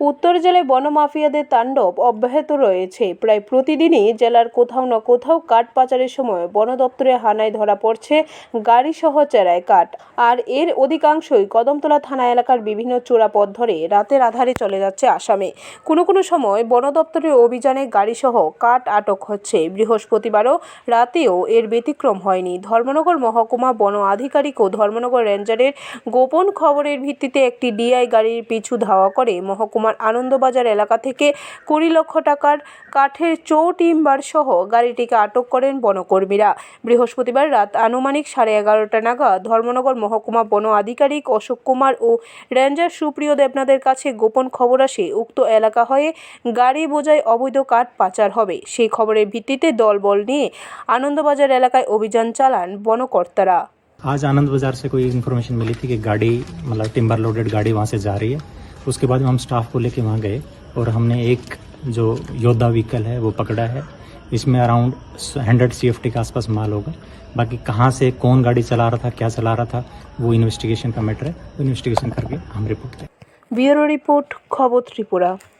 উত্তর জেলায় বনমাফিয়াদের তাণ্ডব অব্যাহত রয়েছে। প্রায় প্রতিদিনই জেলার কোথাও না কোথাও কাঠ পাচারের সময় বন দপ্তরে হানায় ধরা পড়ছে গাড়িসহ চেরায় কাঠ। আর এর অধিকাংশই কদমতলা থানা এলাকার বিভিন্ন চোরা পথ ধরে রাতের আধারে চলে যাচ্ছে আসামে। কোনো কোনো সময় বন দপ্তরের অভিযানে গাড়িসহ কাঠ আটক হচ্ছে। বৃহস্পতিবারও রাতেও এর ব্যতিক্রম হয়নি। ধর্মনগর মহকুমা বন আধিকারিক ও ধর্মনগর রেঞ্জারের গোপন খবরের ভিত্তিতে একটি ডিআই গাড়ির পিছু ধাওয়া করে মহকুমার আনন্দবাজার এলাকা থেকে কুড়ি লক্ষ টাকার কাঠের চৌ টিম্বার সহ গাড়িটিকে আটক করেন বনকর্মীরা বৃহস্পতিবার রাত আনুমানিক সাড়ে এগারোটা নাগাদ ধর্মনগর মহকুমা বন আধিকারিক অশোক কুমার ও রেঞ্জার সুপ্রিয় দেবনাথের কাছে গোপন খবর আসে উক্ত এলাকা হয়ে গাড়ি বোঝাই অবৈধ কাঠ পাচার হবে সেই খবরের ভিত্তিতে দলবল নিয়ে আনন্দবাজার এলাকায় অভিযান চালান বনকর্তারা आज आनंद बाजार से कोई इन्फॉर्मेशन मिली थी कि गाड़ी मतलब टिम्बर लोडेड गाड़ी वहाँ से जा रही है उसके बाद हम स्टाफ को लेके वहाँ गए और हमने एक जो योद्धा व्हीकल है, वो पकड़ा है। इसमें अराउंड हंड्रेड सी के आसपास माल होगा। बाकी कहाँ से कौन गाड़ी चला रहा था, क्या चला रहा था, वो इन्वेस्टिगेशन का मैटर है। इन्वेस्टिगेशन करके हम रिपोर्ट दें ब्यूरो रिपोर्ट खबर त्रिपुरा।